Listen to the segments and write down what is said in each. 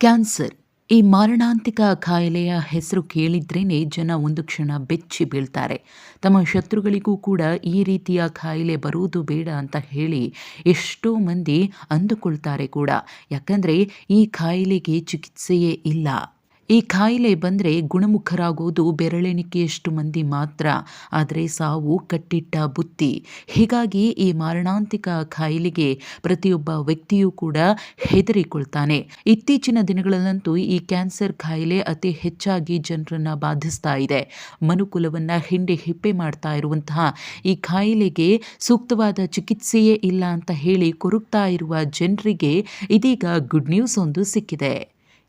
Cancer. ಈ ಮಾರಣಾಂತಿಕ ಕಾಯಿಲೆಯ ಹೆಸರು ಕೇಳಿದ್ರೇನೆ ಜನ ಒಂದು ಕ್ಷಣ ಬೆಚ್ಚಿ ಬೀಳ್ತಾರೆ. ತಮ್ಮ ಶತ್ರುಗಳಿಗೂ ಕೂಡ ಈ ರೀತಿಯ ಕಾಯಿಲೆ ಬರುವುದು ಬೇಡ ಅಂತ ಹೇಳಿ ಎಷ್ಟೋ ಮಂದಿ ಅಂದುಕೊಳ್ತಾರೆ ಕೂಡ. ಯಾಕಂದರೆ ಈ ಕಾಯಿಲೆಗೆ ಚಿಕಿತ್ಸೆಯೇ ಇಲ್ಲ. ಈ ಕಾಯಿಲೆ ಬಂದರೆ ಗುಣಮುಖರಾಗುವುದು ಬೆರಳೆಣಿಕೆಯಷ್ಟು ಮಂದಿ ಮಾತ್ರ, ಆದರೆ ಸಾವು ಕಟ್ಟಿಟ್ಟ ಬುತ್ತಿ. ಹೀಗಾಗಿ ಈ ಮಾರಣಾಂತಿಕ ಕಾಯಿಲೆಗೆ ಪ್ರತಿಯೊಬ್ಬ ವ್ಯಕ್ತಿಯೂ ಕೂಡ ಹೆದರಿಕೊಳ್ತಾನೆ. ಇತ್ತೀಚಿನ ದಿನಗಳಲ್ಲಂತೂ ಈ ಕ್ಯಾನ್ಸರ್ ಕಾಯಿಲೆ ಅತಿ ಹೆಚ್ಚಾಗಿ ಜನರನ್ನು ಬಾಧಿಸ್ತಾ ಇದೆ. ಮನುಕುಲವನ್ನ ಹಿಂಡಿ ಹಿಪ್ಪೆ ಮಾಡ್ತಾ ಇರುವಂತಹ ಈ ಕಾಯಿಲೆಗೆ ಸೂಕ್ತವಾದ ಚಿಕಿತ್ಸೆಯೇ ಇಲ್ಲ ಅಂತ ಹೇಳಿ ಕೊರಗ್ತಾ ಇರುವ ಜನರಿಗೆ ಇದೀಗ ಗುಡ್ ನ್ಯೂಸ್ ಒಂದು ಸಿಕ್ಕಿದೆ.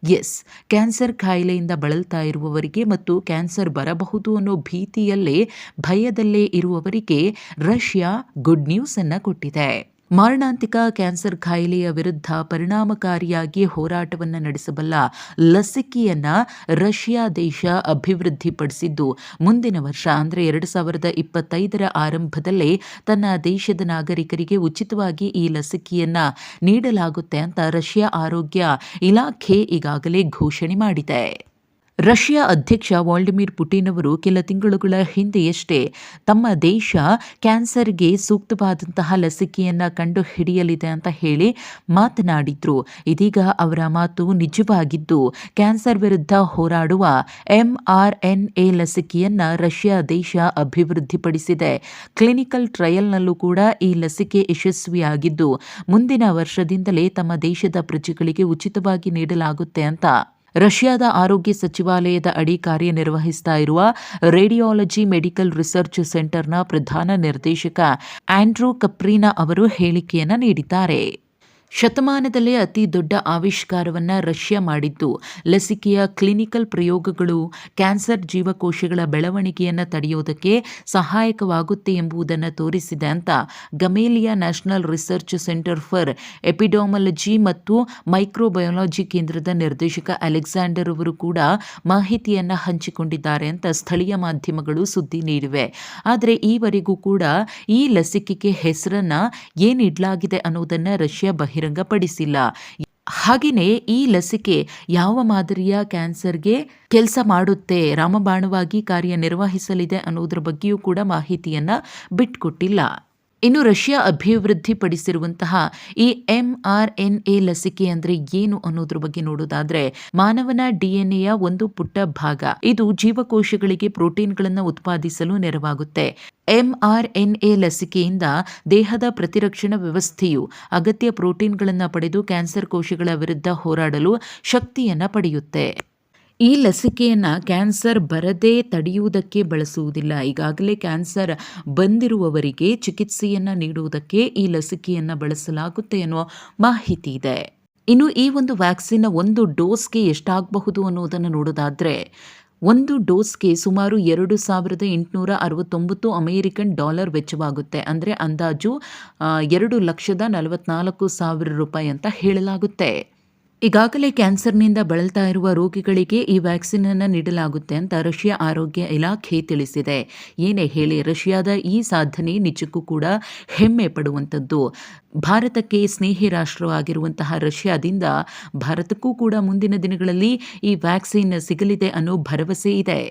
ಎಸ್ ಕ್ಯಾನ್ಸರ್ ಕಾಯಿಲೆಯಿಂದ ಬಳಲ್ತಾ ಇರುವವರಿಗೆ ಮತ್ತು ಕ್ಯಾನ್ಸರ್ ಬರಬಹುದು ಅನ್ನೋ ಭೀತಿಯಲ್ಲೇ ಭಯದಲ್ಲೇ ಇರುವವರಿಗೆ ರಷ್ಯಾ ಗುಡ್ ನ್ಯೂಸನ್ನು ಕೊಟ್ಟಿದೆ. ಮಾರಣಾಂತಿಕ ಕ್ಯಾನ್ಸರ್ ಕಾಯಿಲೆಯ ವಿರುದ್ಧ ಪರಿಣಾಮಕಾರಿಯಾಗಿ ಹೋರಾಟವನ್ನು ನಡೆಸಬಲ್ಲ ಲಸಿಕೆಯನ್ನ ರಷ್ಯಾ ದೇಶ ಅಭಿವೃದ್ಧಿಪಡಿಸಿದ್ದು, ಮುಂದಿನ ವರ್ಷ ಅಂದರೆ ಎರಡು ಸಾವಿರದ ಇಪ್ಪತ್ತೈದರ ಆರಂಭದಲ್ಲೇ ತನ್ನ ದೇಶದ ನಾಗರಿಕರಿಗೆ ಉಚಿತವಾಗಿ ಈ ಲಸಿಕೆಯನ್ನ ನೀಡಲಾಗುತ್ತೆ ಅಂತ ರಷ್ಯಾ ಆರೋಗ್ಯ ಇಲಾಖೆ ಈಗಾಗಲೇ ಘೋಷಣೆ ಮಾಡಿದೆ. ರಷ್ಯಾ ಅಧ್ಯಕ್ಷ ವಾಲ್ಡಿಮಿರ್ ಪುಟಿನ್ ಅವರು ಕೆಲ ತಿಂಗಳುಗಳ ಹಿಂದೆಯಷ್ಟೇ ತಮ್ಮ ದೇಶ ಕ್ಯಾನ್ಸರ್ಗೆ ಸೂಕ್ತವಾದಂತಹ ಲಸಿಕೆಯನ್ನು ಕಂಡು ಹಿಡಿಯಲಿದೆ ಅಂತ ಹೇಳಿ ಮಾತನಾಡಿದ್ರು. ಇದೀಗ ಅವರ ಮಾತು ನಿಜವಾಗಿದ್ದು, ಕ್ಯಾನ್ಸರ್ ವಿರುದ್ಧ ಹೋರಾಡುವ ಎಂಆರ್ಎನ್ಎ ಲಸಿಕೆಯನ್ನು ರಷ್ಯಾ ದೇಶ ಅಭಿವೃದ್ಧಿಪಡಿಸಿದೆ. ಕ್ಲಿನಿಕಲ್ ಟ್ರಯಲ್ನಲ್ಲೂ ಕೂಡ ಈ ಲಸಿಕೆ ಯಶಸ್ವಿಯಾಗಿದ್ದು, ಮುಂದಿನ ವರ್ಷದಿಂದಲೇ ತಮ್ಮ ದೇಶದ ಪ್ರಜೆಗಳಿಗೆ ಉಚಿತವಾಗಿ ನೀಡಲಾಗುತ್ತೆ ಅಂತ ರಷ್ಯಾದ ಆರೋಗ್ಯ ಸಚಿವಾಲಯದ ಅಡಿ ಕಾರ್ಯನಿರ್ವಹಿಸ್ತಾ ಇರುವ ರೇಡಿಯಾಲಜಿ ಮೆಡಿಕಲ್ ರಿಸರ್ಚ್ ಸೆಂಟರ್ನ ಪ್ರಧಾನ ನಿರ್ದೇಶಕ ಆಂಡ್ರೂ ಕಪ್ರೀನಾ ಅವರು ಹೇಳಿಕೆಯನ್ನು ನೀಡಿದ್ದಾರೆ. ಶತಮಾನದಲ್ಲೇ ಅತಿ ದೊಡ್ಡ ಆವಿಷ್ಕಾರವನ್ನು ರಷ್ಯಾ ಮಾಡಿದ್ದು. ಲಸಿಕೆಯ ಕ್ಲಿನಿಕಲ್ ಪ್ರಯೋಗಗಳು ಕ್ಯಾನ್ಸರ್ ಜೀವಕೋಶಗಳ ಬೆಳವಣಿಗೆಯನ್ನು ತಡೆಯುವುದಕ್ಕೆ ಸಹಾಯಕವಾಗುತ್ತೆ ಎಂಬುದನ್ನು ತೋರಿಸಿದೆ ಅಂತ Gamaleya national research centre for epidemiology ಮತ್ತು ಮೈಕ್ರೋಬಯಾಲಜಿ ಕೇಂದ್ರದ ನಿರ್ದೇಶಕ ಅಲೆಕ್ಸಾಂಡರ್ ಅವರು ಕೂಡ ಮಾಹಿತಿಯನ್ನು ಹಂಚಿಕೊಂಡಿದ್ದಾರೆ ಅಂತ ಸ್ಥಳೀಯ ಮಾಧ್ಯಮಗಳು ಸುದ್ದಿ ನೀಡಿವೆ. ಆದರೆ ಈವರೆಗೂ ಕೂಡ ಈ ಲಸಿಕೆಗೆ ಹೆಸರನ್ನ ಏನಿಡಲಾಗಿದೆ ಅನ್ನೋದನ್ನು ರಷ್ಯಾ ಬಹಿರಂಗ ಬಹಿರಂಗಪಡಿಸಿಲ್ಲ. ಹಾಗೆಯೇ ಈ ಲಸಿಕೆ ಯಾವ ಮಾದರಿಯ ಕ್ಯಾನ್ಸರ್ಗೆ ಕೆಲಸ ಮಾಡುತ್ತೆ, ರಾಮಬಾಣವಾಗಿ ಕಾರ್ಯನಿರ್ವಹಿಸಲಿದೆ ಅನ್ನೋದ್ರ ಬಗ್ಗೆಯೂ ಕೂಡ ಮಾಹಿತಿಯನ್ನ ಬಿಟ್ಕೊಟ್ಟಿಲ್ಲ. ಇನ್ನು ರಷ್ಯಾ ಅಭಿವೃದ್ಧಿಪಡಿಸಿರುವಂತಹ ಈ ಎಂ ಆರ್ ಎನ್ ಎ ಲಸಿಕೆ ಅಂದ್ರೆ ಏನು ಅನ್ನೋದ್ರ ಬಗ್ಗೆ ನೋಡೋದಾದ್ರೆ ಮಾನವನ ಡಿಎನ್ಎಯ ಒಂದು ಪುಟ್ಟ ಭಾಗ. ಇದು ಜೀವಕೋಶಗಳಿಗೆ ಪ್ರೋಟೀನ್ಗಳನ್ನು ಉತ್ಪಾದಿಸಲು ನೆರವಾಗುತ್ತೆ. ಎಂಆರ್ಎನ್ಎ ಲಸಿಕೆಯಿಂದ ದೇಹದ ಪ್ರತಿರಕ್ಷಣಾ ವ್ಯವಸ್ಥೆಯು ಅಗತ್ಯ ಪ್ರೋಟೀನ್ಗಳನ್ನು ಪಡೆದು ಕ್ಯಾನ್ಸರ್ ಕೋಶಗಳ ವಿರುದ್ಧ ಹೋರಾಡಲು ಶಕ್ತಿಯನ್ನು ಪಡೆಯುತ್ತೆ. ಈ ಲಸಿಕೆಯನ್ನು ಕ್ಯಾನ್ಸರ್ ಬರದೇ ತಡೆಯುವುದಕ್ಕೆ ಬಳಸುವುದಿಲ್ಲ. ಈಗಾಗಲೇ ಕ್ಯಾನ್ಸರ್ ಬಂದಿರುವವರಿಗೆ ಚಿಕಿತ್ಸೆಯನ್ನು ನೀಡುವುದಕ್ಕೆ ಈ ಲಸಿಕೆಯನ್ನು ಬಳಸಲಾಗುತ್ತೆ ಎನ್ನುವ ಮಾಹಿತಿ ಇದೆ. ಇನ್ನು ಈ ಒಂದು ವ್ಯಾಕ್ಸಿನ್ನ ಒಂದು ಡೋಸ್ಗೆ ಎಷ್ಟಾಗಬಹುದು ಅನ್ನೋದನ್ನು ನೋಡೋದಾದರೆ, ಒಂದು ಡೋಸ್ಗೆ ಸುಮಾರು ಎರಡು ಸಾವಿರದ ಎಂಟುನೂರ ಅರವತ್ತೊಂಬತ್ತು ಅಮೇರಿಕನ್ ಡಾಲರ್ ವೆಚ್ಚವಾಗುತ್ತೆ. ಅಂದರೆ ಅಂದಾಜು ಎರಡು ಲಕ್ಷದ ನಲವತ್ನಾಲ್ಕು ಸಾವಿರ ರೂಪಾಯಿ ಅಂತ ಹೇಳಲಾಗುತ್ತೆ. ಈಗಾಗಲೇ ಕ್ಯಾನ್ಸರ್ನಿಂದ ಬಳಲ್ತಾ ಇರುವ ರೋಗಿಗಳಿಗೆ ಈ ವ್ಯಾಕ್ಸಿನ್ ಅನ್ನು ನೀಡಲಾಗುತ್ತೆ ಅಂತ ರಷ್ಯಾ ಆರೋಗ್ಯ ಇಲಾಖೆ ತಿಳಿಸಿದೆ. ಏನೇ ಹೇಳಿ ರಷ್ಯಾದ ಈ ಸಾಧನೆ ನಿಜಕ್ಕೂ ಕೂಡ ಹೆಮ್ಮೆ ಪಡುವಂಥದ್ದು. ಭಾರತಕ್ಕೆ ಸ್ನೇಹಿ ರಾಷ್ಟ್ರವಾಗಿರುವಂತಹ ರಷ್ಯಾದಿಂದ ಭಾರತಕ್ಕೂ ಕೂಡ ಮುಂದಿನ ದಿನಗಳಲ್ಲಿ ಈ ವ್ಯಾಕ್ಸಿನ್ ಸಿಗಲಿದೆ ಅನ್ನೋ ಭರವಸೆ ಇದೆ.